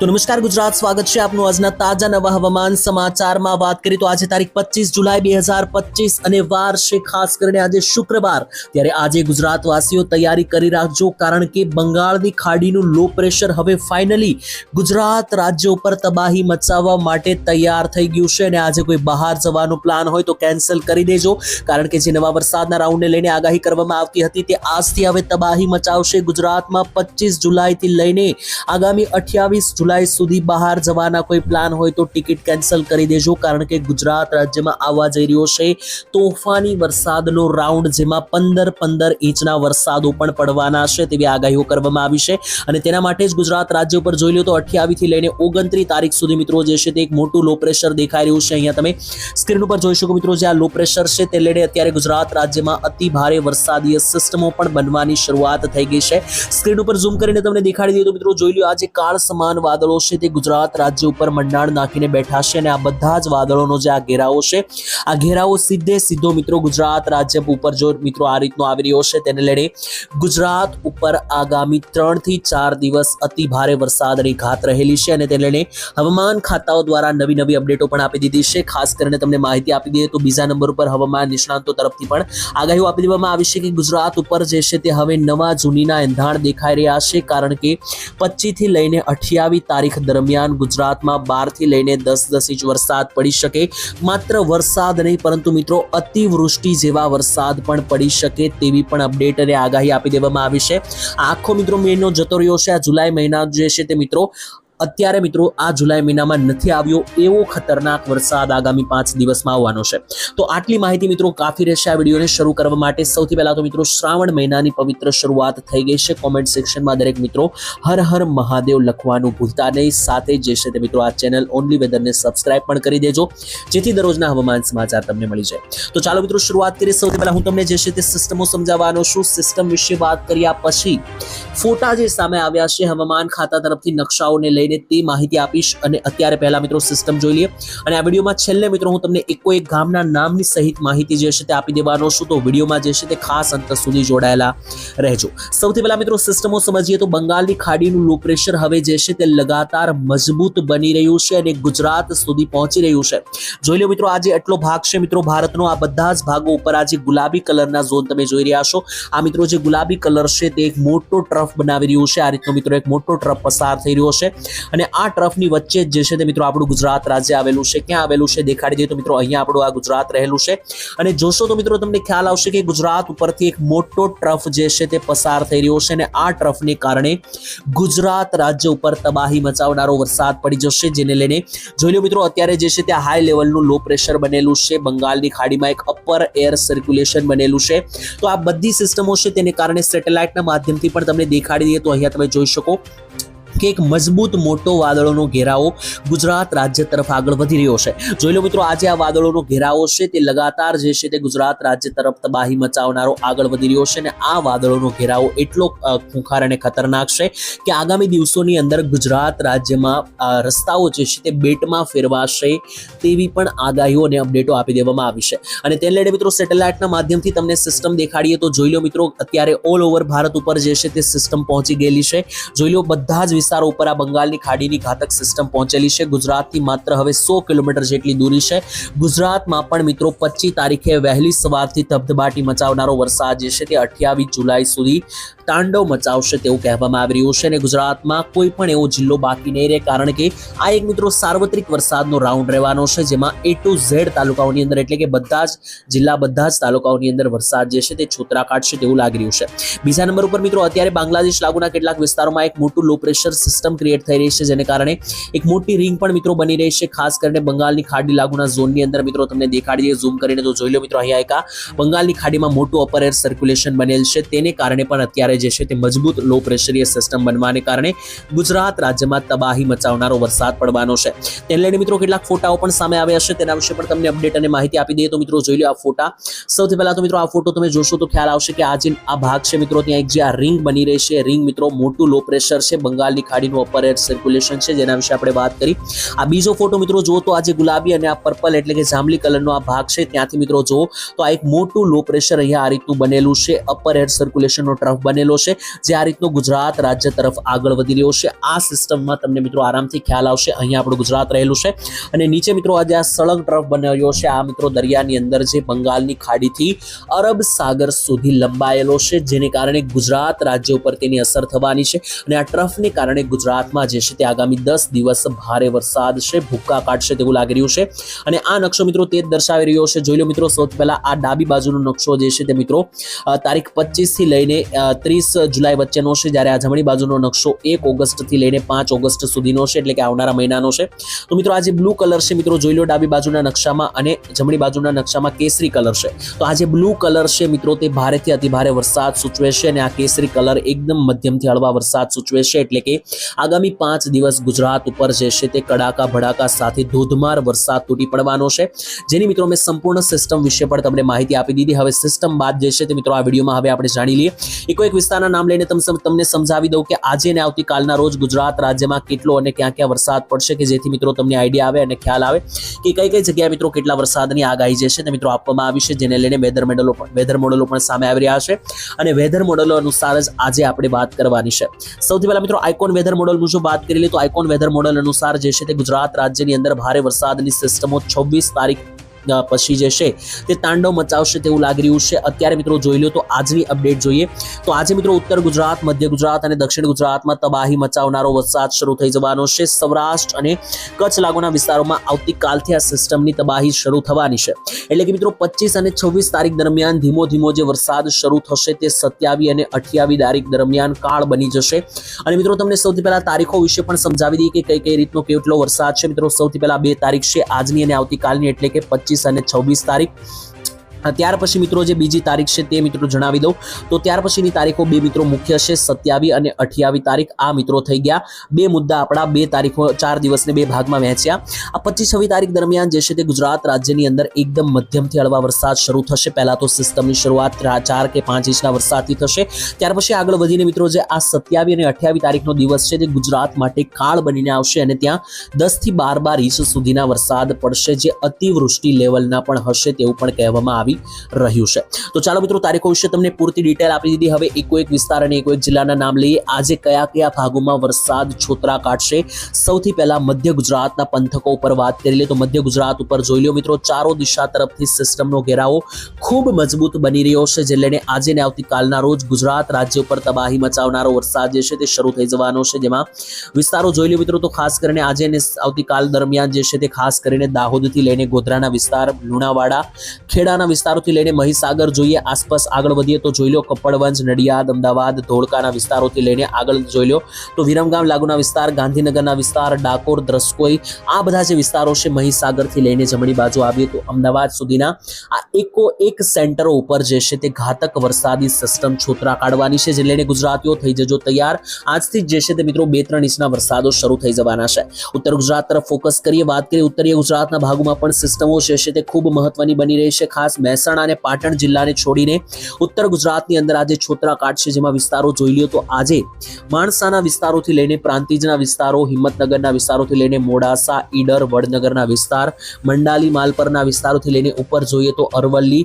તો નમસ્કાર ગુજરાત, સ્વાગત છે આપનું આજના તાજા નવા હવામાન સમાચારમાં. વાત કરીએ તો આજે તારીખ પચીસ જુલાઈ બે હજાર પચીસ અને વાર છે ખાસ કરીને આજે શુક્રવાર. ત્યારે આજે ગુજરાતવાસીઓ તૈયારી કરી રાખજો કારણ કે બંગાળની ખાડીનું લો પ્રેશર હવે ફાઇનલી ગુજરાત રાજ્ય ઉપર તબાહી મચાવવા માટે તૈયાર થઈ ગયું છે અને આજે કોઈ બહાર જવાનો પ્લાન હોય તો કેન્સલ કરી દેજો. કારણ કે જે નવા વરસાદના રાઉન્ડને લઈને આગાહી કરવામાં આવતી હતી તે આજથી હવે તબાહી મચાવશે ગુજરાતમાં. પચીસ જુલાઈથી લઈને આગામી અઠ્યાવીસ જુલાઈ સુધી બહાર જવાના કોઈ પ્લાન હોય તો ટિકિટ કેન્સલ કરી દેજો, કારણ કે ગુજરાત રાજ્યમાં આવવા જઈ રહ્યો છે. તોફાની વરસાદનો રાઉન્ડ જેમાં પંદર પંદર ઇંચના વરસાદો પણ પડવાના છે તેવી આગાહીઓ કરવામાં આવી છે. અને તેના માટે જ ગુજરાત રાજ્ય ઉપર જોઈ લો તો અઠ્યાવીસથી લઈને ઓગણત્રીસ તારીખ સુધી મિત્રો જે છે તે એક મોટું લો પ્રેશર દેખાઈ રહ્યું છે. અહીંયા તમે સ્ક્રીન ઉપર જોઈ શકો મિત્રો જે આ લો પ્રેશર છે તે લઈને અત્યારે ગુજરાત રાજ્યમાં અતિ ભારે વરસાદીય સિસ્ટમો પણ બનવાની શરૂઆત થઈ ગઈ છે. સ્ક્રીન ઉપર ઝૂમ કરીને તમને દેખાડી તો મિત્રો જોઈ લો આજે કાળ સમાન વાદળો છે તે ગુજરાત રાજ્ય ઉપર મંડાણ નાખીને બેઠા છે અને આ બધા જ વાદળોનો જે આ ઘેરાવો છે, આ ઘેરાવો સીધે સીધો મિત્રો ગુજરાત રાજ્ય ઉપર જો મિત્રો આ રીતનો આવી રહ્યો છે તેને લઈને ગુજરાત ઉપર આગામી ત્રણથી ચાર દિવસ અતિ ભારે વરસાદની ઘાત રહેલી છે અને તેને લઈને હવામાન ખાતાઓ દ્વારા નવી નવી અપડેટો પણ આપી દીધી છે. ખાસ કરીને તમને માહિતી આપી દઈએ તો બીજા નંબર ઉપર હવામાન નિષ્ણાંતો તરફથી પણ આગાહીઓ આપી દેવામાં આવી છે કે ગુજરાત ઉપર જે છે તે હવે નવા જૂનીના એંધાણ દેખાઈ રહ્યા છે કારણ કે પચીસથી લઈને અઠ્યાવીસ તારીખ દરમિયાન ગુજરાતમાં બારથી લઈને દસ દસ ઇંચ વરસાદ પડી શકે. માત્ર વરસાદ નહીં, પરંતુ મિત્રો અતિવૃષ્ટિ જેવા વરસાદ પણ પડી શકે તેવી પણ અપડેટ અને આગાહી આપી દેવામાં આવી છે. આખો મિત્રો મહિનો જતો રહ્યો છે. આ જુલાઈ મહિના જે છે તે મિત્રો અત્યારે મિત્રો આ જુલાઈ મહિનામાં નથી આવ્યો એવો ખતરનાક વરસાદ આગામી પાંચ દિવસમાં આવવાનો છે. તો આટલી માહિતી મિત્રો કાફી રહેશે આ વિડીયોને શરૂ કરવા માટે. સૌથી પહેલા તો મિત્રો શ્રાવણ મહિનાની પવિત્ર શરૂઆત થઈ ગઈ છે. કોમેન્ટ સેક્શનમાં દરેક મિત્રો હર હર મહાદેવ લખવાનું ભૂલતા નહીં. સાથે જે છે તે મિત્રો આ ચેનલ ઓનલી વેધરને સબસ્ક્રાઇબ પણ કરી દેજો, જેથી દરરોજના હવામાન સમાચાર તમને મળી જાય. તો ચાલો મિત્રો શરૂઆત કરીએ. સૌથી પહેલા હું તમને જે છે તે સિસ્ટમો સમજાવવાનો છું. સિસ્ટમ વિશે વાત કર્યા પછી ફોટા જે સામે આવ્યા છે, હવામાન ખાતા તરફથી નકશાઓને લઈને તે માહિતી આપીશ અને અત્યારે પહેલા મિત્રો સિસ્ટમ જોઈ લઈએ. અને આ વિડીયોમાં છેલ્લે મિત્રો હું તમને એકો એક ગામના નામની સહિત માહિતી જે છે તે આપી દેવાનો છું. તો વિડીયોમાં જે છે તે ખાસ અંત સુધી જોડાયેલા રહેજો. સૌથી પહેલા મિત્રો સિસ્ટમો સમજીએ તો બંગાળની ખાડીનું લો પ્રેશર હવે જે છે તે લગાતાર મજબૂત બની રહ્યું છે અને ગુજરાત સુધી પહોંચી રહ્યું છે. જોઈ લો મિત્રો, આજે એટલો ભાગ છે. મિત્રો, ભારતનો આ બધા જ ભાગો ઉપર આજે ગુલાબી કલરના ઝોન તમે જોઈ રહ્યા છો. આ મિત્રો જે ગુલાબી કલર છે તે એક મોટો ટ્રફ બનાવી રહ્યું છે. આ રીતનો મિત્રો એક મોટો ટ્રફ પસાર થઈ રહ્યો છે. અને આ ટ્રફની વચ્ચે જ જે છે તે મિત્રો આપણું ગુજરાત રાજ્ય આવેલું છે, ક્યાં આવેલું છે દેખાડી દઈએ તો મિત્રો અહીંયા આપણું આ ગુજરાત રહેલું છે. અને જોશો તો મિત્રો તમને ખ્યાલ આવશે કે ગુજરાત ઉપરથી એક મોટો ટ્રફ જે છે તે પસાર થઈ રહ્યો છે અને આ ટ્રફને કારણે ગુજરાત રાજ્ય ઉપર તબાહી મચાવનારો વરસાદ પડી જશે, જેને લઈને જોઈ લો મિત્રો અત્યારે જે છે તે હાઈ લેવલનું લો પ્રેશર બનેલું છે, બંગાળની ખાડીમાં એક અપર એર સર્ક્યુલેશન બનેલું છે. તો આ બધી સિસ્ટમો છે તેને કારણે સેટેલાઇટના માધ્યમથી પણ તમને દેખાડી દઈએ તો અહીંયા તમે જોઈ શકો. કે એક મજબૂત મોટો વાદળોનો ઘેરાવો ગુજરાત રાજ્ય તરફ આગળ વધી રહ્યો છે. જોઈ લો મિત્રો, આજે આ વાદળોનો ઘેરાવો છે તે લગાતાર જે છે તે ગુજરાત રાજ્ય તરફ તબાહી મચાવનારો આગળ વધી રહ્યો છે અને આ વાદળોનો ઘેરાવો એટલો ખૂંખાર અને ખતરનાક છે કે આગામી દિવસોની અંદર ગુજરાત રાજ્યમાં રસ્તાઓ જે છે તે બેટમાં ફેરવાશે તેવી પણ આગાહીઓ અને અપડેટો આપી દેવામાં આવી છે. અને તેને લઈને મિત્રો, સેટેલાઇટના માધ્યમથી તમને સિસ્ટમ દેખાડીએ તો જોઈ લો મિત્રો, અત્યારે ઓલ ઓવર ભારત ઉપર જે છે તે સિસ્ટમ પહોંચી ગયેલી છે. જોઈ લો, બધા જ વિસ્તારો ઉપર આ બંગાળની ખાડીની ઘાતક સિસ્ટમ પહોંચેલી છે. ગુજરાતથી માત્ર હવે સો કિલોમીટર જેટલી દૂરી છે. ગુજરાતમાં પણ મિત્રો પચીસ તારીખે વહેલી સવારથી ધબધબાટી મચાવનારો વરસાદ જે છે તે અઠ્યાવીસ જુલાઈ સુધી તાંડવ મચાવશે તેવું કહેવામાં આવી રહ્યું છે અને ગુજરાતમાં કોઈ પણ એવો જિલ્લો બાકી નહીં રહે કારણ કે આ એક મિત્રો સાર્વત્રિક વરસાદનો રાઉન્ડ રહેવાનો છે, જેમાં એ ટુ ઝેડ તાલુકાઓની અંદર એટલે કે બધા જ જિલ્લા, બધા જ તાલુકાઓની અંદર વરસાદ જે છે તે છોતરા કાઢશે તેવું લાગી રહ્યું છે. બીજા નંબર ઉપર મિત્રો અત્યારે બાંગ્લાદેશ લાગુના કેટલાક વિસ્તારોમાં એક મોટું લો પ્રેશર સિસ્ટમ ક્રિએટ થઈ રહી છે, જેને કારણે એક મોટી રિંગ પણ મિત્રો બની રહી છે, ખાસ કરીને બંગાળની ખાડી લાગુના ઝોનની અંદર મિત્રો તમને દેખાડી દઈએ ઝૂમ કરીને તો જોઈ લો મિત્રો, અહીંયા એક બંગાળની ખાડીમાં મોટું અપર એર સર્ક્યુલેશન બનેલ છે, તેને કારણે પણ અત્યારે જે છે તે મજબૂત લો પ્રેશરીય સિસ્ટમ બનવાને કારણે ગુજરાત રાજ્યમાં તબાહી મચાવનારો વરસાદ પડવાનો છે. તેને લઈને મિત્રો કેટલાક ફોટાઓ પણ સામે આવ્યા છે તેના વિશે પણ તમને અપડેટ અને માહિતી આપી દઈએ. તો મિત્રો જોઈ લો આ ફોટા. સૌથી પહેલા તો મિત્રો આ ફોટો તમે જોશો તો ખ્યાલ આવશે કે આ જે આ ભાગ છે મિત્રો, ત્યાં એક જે આ રિંગ બની રહી છે. રિંગ મિત્રો મોટું લો પ્રેશર છે, બંગાળની ખાડીનું અપર એર સર્ક્યુલેશન છે, જેના વિશે આપણે વાત કરી. આ બીજો ફોટો મિત્રો જુઓ તો આ ગુલાબી અને આ પર્પલ એટલે કે જાંબલી કલરનો આ ભાગ છે, ત્યાંથી મિત્રો જુઓ તો આ એક મોટું લો પ્રેશર અહીંયા આ રીતનું બનેલું છે. અપર એર સર્ક્યુલેશનનો ટ્રફ બનેલો રહેલો છે, જે આ રીતનો ગુજરાત રાજ્ય તરફ આગળ વધી રહ્યો છે. આ સિસ્ટમમાં તમને મિત્રો આરામથી ખ્યાલ આવશે, અહીંયા આપણું ગુજરાત રહેલું છે. અને નીચે મિત્રો આજે આ સળંગ ટ્રફ બનાવ્યો છે. આ મિત્રો દરિયાની અંદર જે બંગાળની ખાડીથી અરબ સાગર સુધી લંબાયેલો છે, જેને કારણે ગુજરાત રાજ્ય ઉપર તેની અસર થવાની છે અને આ ટ્રફને કારણે ગુજરાતમાં જે છે તે આગામી દસ દિવસ ભારે વરસાદ છે, ભૂક્કા કાઢશે તેવું લાગી રહ્યું છે. અને આ નકશો મિત્રો તે જ દર્શાવી રહ્યો છે. જોઈ લો મિત્રો, સૌથી પહેલા આ ડાબી બાજુનો નકશો જે છે તે મિત્રો તારીખ પચીસથી લઈને ત્રીસ જુલાઈ વચ્ચેનો છે, જ્યારે આ જમણી બાજુનો નકશો એક ઓગસ્ટથી લઈને પાંચ ઓગસ્ટ સુધીનો છે, એટલે કે આવનારા મહિનાનો છે. તો મિત્રો, આ બ્લુ કલર છે, મિત્રો, જોઈ લો ડાબી બાજુના નકશામાં અને જમણી બાજુના નકશામાં કેસરી કલર છે. તો આ જે બ્લુ કલર છે, મિત્રો, તે ભારેથી અતિભારે વરસાદ સૂચવે છે અને આ કેસરી કલર એકદમ મધ્યમથી હળવા વરસાદ સૂચવે છે, એટલે કે આગામી પાંચ દિવસ ગુજરાત ઉપર જે છે, તે કડાકા ભડાકા સાથે ધોધમાર વરસાદ તૂટી પડવાનો છે. જેની, મિત્રો, મેં સંપૂર્ણ સિસ્ટમ વિશે પણ તમને માહિતી આપી દીધી. હવે સિસ્ટમ બાદ જે છે તે, મિત્રો, આ વિડીયોમાં હવે આપણે જાણી લઈએ. એક એક વિસ્તારના નામ લઈને તમ તમને સમજાવી દઉં કે આજે ને આવતીકાલના રોજ ગુજરાત રાજ્યમાં કેટલો અને ક્યાં ક્યાં વરસાદ પડશે કે જેથી મિત્રો તમને આઈડિયા આવે અને ખ્યાલ આવે કે કઈ કઈ જગ્યાએ મિત્રો કેટલા વરસાદની આગાહી જે છે તે મિત્રો આપવામાં આવી છે, જેને લઈને વેધર મોડલો વેધર મોડલો પણ સામે આવી રહ્યા છે અને વેધર મોડલો અનુસાર જ આજે આપણે વાત કરવાની છે. સૌથી પહેલા મિત્રો આઇકોન વેધર મોડલ મુજબ વાત કરી લઈએ તો આઇકોન વેધર મોડલ અનુસાર જે છે તે ગુજરાત રાજ્યની અંદર ભારે વરસાદની સિસ્ટમો છવ્વીસ તારીખ પછી જે છે તે તાંડવ મચાવશે તેવું લાગી રહ્યું છે. અત્યારે મિત્રો જોઈ લો તો આજની અપડેટ જોઈએ. તો આજે મિત્રો ઉત્તર ગુજરાત, મધ્ય ગુજરાત અને દક્ષિણ ગુજરાતમાં તબાહી મચાવનારો વરસાદ શરૂ થઈ જવાનો છે. સૌરાષ્ટ્ર અને કચ્છ લાગુના વિસ્તારોમાં આવતીકાલથી આ સિસ્ટમની તબાહી શરૂ થવાની છે. એટલે કે મિત્રો પચીસ અને છવ્વીસ તારીખ દરમિયાન ધીમો ધીમો જે વરસાદ શરૂ થશે તે સત્યાવી અને અઠ્યાવી તારીખ દરમિયાન કાળ બની જશે. અને મિત્રો તમને સૌથી પહેલા તારીખો વિશે પણ સમજાવી દઈએ કે કઈ કઈ રીતનો કેટલો વરસાદ છે. મિત્રો સૌથી પહેલા બે તારીખ છે આજની અને આવતીકાલની, એટલે કે પચીસ અને છવ્વીસ તારીખ ત્યાર પછી મિત્રો જે બીજી તારીખ છે તે મિત્રો જણાવી દઉં. તો ત્યાર પછીની તારીખો બે મિત્રો મુખ્ય છે સત્યાવી અને અઠ્યાવી તારીખ. આ મિત્રો થઈ ગયા. બે મુદ્દા આપણા, બે તારીખો, ચાર દિવસને બે ભાગમાં વહેંચ્યા. આ પચીસ છવ્વીસ તારીખ દરમિયાન જે છે તે ગુજરાત રાજ્યની અંદર એકદમ મધ્યમથી હળવા વરસાદ શરૂ થશે. પહેલાં તો સિસ્ટમની શરૂઆત ચાર કે પાંચ ઇંચના વરસાદથી થશે. ત્યાર પછી આગળ વધીને મિત્રો જે આ સત્યાવી અને અઠ્યાવી તારીખનો દિવસ છે તે ગુજરાત માટે કાળ બનીને આવશે અને ત્યાં દસથી બાર બાર ઇંચ સુધીના વરસાદ પડશે, જે અતિવૃષ્ટિ લેવલના પણ હશે તેવું પણ કહેવામાં આવી રહ્યું છે. તો ચાલો મિત્રો, તારીખો વિશે તમને પૂરતી ડિટેલ આપી દીધી. હવે એકો એક વિસ્તાર અને એકો એક જિલ્લાના નામ લઈએ. આજે કયા કયા ભાગોમાં વરસાદ છોતરા કાઢશે? સૌથી પહેલા મધ્ય ગુજરાતના પંથકો ઉપર વાત કરી લે તો મધ્ય ગુજરાત ઉપર જોઈ લો મિત્રો, ચારો દિશા તરફથી સિસ્ટમનો ઘેરાવો ખૂબ મજબૂત બની રહ્યો છે, જે લઈને આજે ને આવતીકાલના રોજ ગુજરાત રાજ્ય ઉપર તબાહી મચાવનારો વરસાદ જે છે તે શરૂ થઈ જવાનો છે. જેમાં વિસ્તારો જોઈ લો મિત્રો, તો ખાસ કરીને આજે ને આવતીકાલ દરમિયાન જે છે તે ખાસ કરીને દાહોદથી લઈને ગોધરાના વિસ્તાર, લુણાવાડા, ખેડાના વિસ્તારોથી લઈને મહીસાગર જોઈએ, આસપાસ આગળ વધીએ તો જોઈ લો કપડવંજ, નડિયાદ, અમદાવાદ, ધોળકાના વિસ્તારોથી લઈને આગળ જોઈ લો તો વિરમગામ, લાગુના વિસ્તાર, ગાંધીનગરના વિસ્તાર, ડાકોર દ્રસ્કોઈ આ બધા જે વિસ્તારો છે મહીસાગરથી લઈને જમણી બાજુ આવીએ તો અમદાવાદ સુધીના આ એકો એક સેન્ટરો ઉપર જે છે તે ઘાતક વરસાદી સિસ્ટમ છોતરા કાઢવાની છે, જે લઈને ગુજરાતીઓ થઈ જજો તૈયાર. આજથી જ છે તે મિત્રો બે ત્રણ ઇંચના વરસાદો શરૂ થઈ જવાના છે. ઉત્તર ગુજરાત તરફ ફોકસ કરીએ, વાત કરીએ ઉત્તરીય ગુજરાતના ભાગોમાં પણ સિસ્ટમો જે છે તે ખૂબ મહત્વની બની રહી છે, ખાસ મહેસાણા અને પાટણ જિલ્લાને છોડીને ઉત્તર ગુજરાતની અંદર આજે છોતરા કાઢશે જેમાં વિસ્તારો જોઈ લ્યો તો આજે માણસાના વિસ્તારોથી લઈને પ્રાંતિજના વિસ્તારો, હિંમતનગરના વિસ્તારોથી લઈને મોડાસા, ઈડર, વડનગરના વિસ્તાર, મંડાલી, માલપરના વિસ્તારોથી લઈને ઉપર જોઈએ તો અરવલ્લી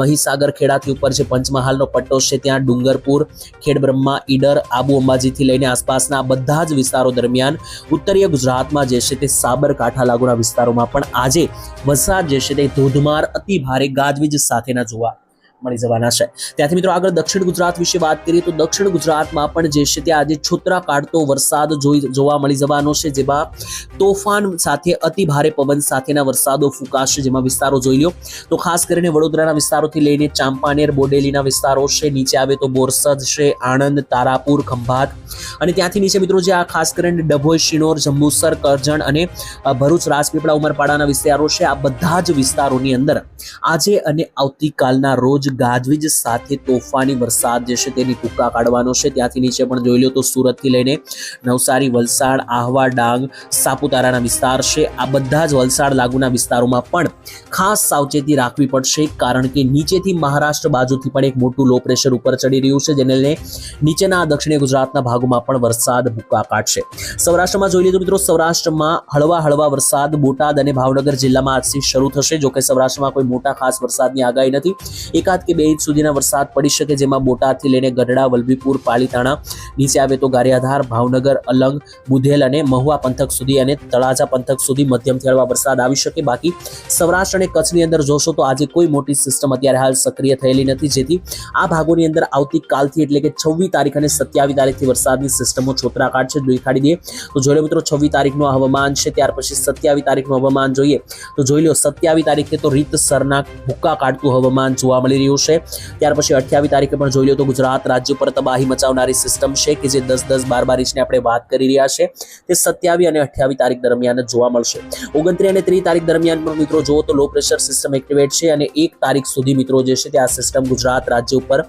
મહીસાગર ખેડાથી ઉપર જે પંચમહાલનો પટ્ટો છે, ત્યાં ડુંગરપુર, ખેડબ્રહ્મા, ઈડર, આબુ અંબાજીથી લઈને આસપાસના બધા જ વિસ્તારો દરમિયાન ઉત્તરીય ગુજરાતમાં જે છે તે સાબરકાંઠા લાગુના વિસ્તારોમાં પણ આજે વરસાદ જે છે તે ધોધમાર અતિ ભારે ગાજવીજ સાથેના જોવા. મળી જવાના છે. ત્યાંથી મિત્રો આગળ દક્ષિણ ગુજરાત વિશે વાત કરીએ તો દક્ષિણ ગુજરાતમાં પણ જે છે ત્યાં આજે છોતરા કાઢતો વરસાદ જોવા મળી જવાનો છે, જેમાં તોફાન સાથે અતિ ભારે પવન સાથેના વરસાદો ફૂંકાશે જેમાં વિસ્તારો જોઈ લો તો ખાસ કરીને વડોદરાના વિસ્તારોથી લઈને ચાંપાનેર, બોડેલીના વિસ્તારો છે, નીચે આવે તો બોરસદ છે, આણંદ, તારાપુર, ખંભાત. અને ત્યાંથી નીચે મિત્રો જે આ ખાસ કરીને ડભોઈ, શિનોર, જંબુસર, કરજણ અને ભરૂચ, રાજપીપળા, ઉમરપાડાના વિસ્તારો છે, આ બધા જ વિસ્તારોની અંદર આજે અને આવતીકાલના રોજ ગાજવીજ સાથે તોફાની વરસાદ જે છે તેની ટૂંકા કાઢવાનો છે. ત્યાંથી નીચે પણ જોઈ લો તો સુરતથી લઈને નવસારી, વલસાડ, આહવા, ડાંગ, સાપુતારાના વિસ્તાર છે. આ બધા જ વલસાડ લાગુના વિસ્તારોમાં પણ ખાસ સાવચેતી રાખવી પડશે કારણ કે નીચેથી મહારાષ્ટ્ર બાજુથી પણ એક મોટું લો પ્રેશર ઉપર ચડી રહ્યું છે જેને લઈને નીચેના દક્ષિણીય ગુજરાતના ભાગોમાં પણ વરસાદ ભૂકા કાઢશે. સૌરાષ્ટ્રમાં જોઈ લીધું મિત્રો સૌરાષ્ટ્રમાં હળવા હળવા વરસાદ બોટાદ અને ભાવનગર જિલ્લામાં આજથી શરૂ થશે. જોકે સૌરાષ્ટ્રમાં કોઈ મોટા ખાસ વરસાદની આગાહી નથી. એકાદ વરસાદ કે બે ઇંચ સુધીના વરસાદ પડી શકે જેમાં બોટાદથી લઈને ગઢડા, વલભીપુર, પાલીતાણા, નીચે આવે તો ગારિયાધાર, ભાવનગર, અલંગ, બુધેલ અને મહુવા પંથક સુધી અને તળાજા પંથક સુધી મધ્યમથી હળવા વરસાદ આવી શકે. બાકી સૌરાષ્ટ્ર અને કચ્છની અંદર જોશો તો આજે કોઈ મોટી સિસ્ટમ અત્યારે હાલ સક્રિય થયેલી નથી. જેથી આ ભાગોની અંદર આવતીકાલથી એટલે કે છવ્વીસ તારીખ અને સત્યાવીસ તારીખથી વરસાદની સિસ્ટમો છોતરા કાઢશે દેખાડી દઈએ તો જોઈ લો મિત્રો, છવ્વીસ તારીખનું હવામાન છે. ત્યાર પછી સત્યાવીસ તારીખનું હવામાન જોઈએ તો જોઈ લો, સત્યાવીસ તારીખે તો રીતસરના ભૂક્કા કાઢતું હવામાન જોવા મળી રહ્યું છે. ત્યાર પછી અઠ્યાવીસ તારીખે પણ જોઈ લો તો ગુજરાત રાજ્ય પર તબાહી મચાવનારી સિસ્ટમ છે કે જે દસ દસ બાર બાર ઇંચની આપણે વાત કરી રહ્યા છે. તે સત્યાવીસ અને અઠ્યાવીસ તારીખ દરમિયાન જોવા મળશે. ઓગણત્રીસ અને ત્રીસ તારીખ દરમિયાન પણ મિત્રો જુઓ તો લો પ્રેશર સિસ્ટમ એક્ટિવેટ છે અને એક તારીખ સુધી મિત્રો જે છે તે આ સિસ્ટમ ગુજરાત રાજ્ય ઉપર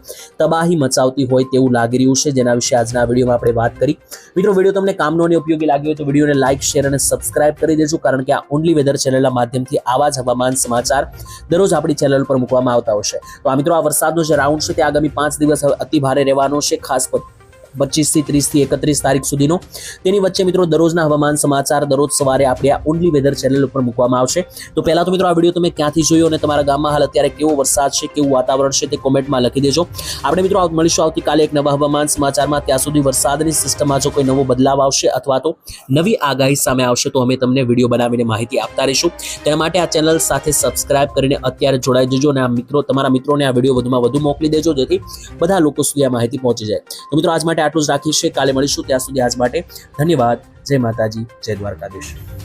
તબાહી મચાવતી હોય તેવું લાગી રહ્યું છે. જેના વિશે આજના વિડીયોમાં આપણે વાત કરી. મિત્રો વીડિયો તમને કામનો અને ઉપયોગી લાગ્યો હોય તો વિડીયોને લાઇક શેર અને સબસ્ક્રાઇબ કરી દેજો. કારણ કે આ ઓનલી વેધર ચેનલના માધ્યમથી આવા જ હવામાન સમાચાર દરરોજ આપણી ચેનલ પર મૂકવામાં આવતા હશે તો આ મિત્રો આ વરસાદનો જે રાઉન્ડ છે તે આગામી પાંચ દિવસ અતિ ભારે રહેવાનો છે, ખાસ પચીસ થી ત્રીસથી એકત્રીસ તારીખ સુધીનો. તેની વચ્ચે મિત્રો દરરોજના હવામાન સમાચાર દરરોજ સવારે આપણે આ ઓનલી વેધર ચેનલ ઉપર મૂકવામાં આવશે. તો પહેલા તો મિત્રો આ વીડિયો તમે ક્યાંથી જોયો અને તમારા ગામમાં હાલ અત્યારે કેવો વરસાદ છે, કેવું વાતાવરણ છે તે કોમેન્ટમાં લખી દેજો. આપણે મિત્રો મળીશું આવતીકાલે એક નવા હવામાન સમાચારમાં. ત્યાં સુધી વરસાદની સિસ્ટમમાં જો કોઈ નવો બદલાવ આવશે અથવા તો નવી આગાહી સામે આવશે તો અમે તમને વીડિયો બનાવીને માહિતી આપતા રહીશું. તેના માટે આ ચેનલ સાથે સબસ્ક્રાઇબ કરીને અત્યારે જોડાઈ જજો અને આ મિત્રો, તમારા મિત્રોને આ વીડિયો વધુમાં વધુ મોકલી દેજો જેથી બધા લોકો સુધી આ માહિતી પહોંચી જાય. તો મિત્રો આજ માટે આટલું જ રાખીશું કાલે મળીશું ત્યાં સુધી આજ માટે. ધન્યવાદ. જય માતાજી. જય દ્વારકાધીશ.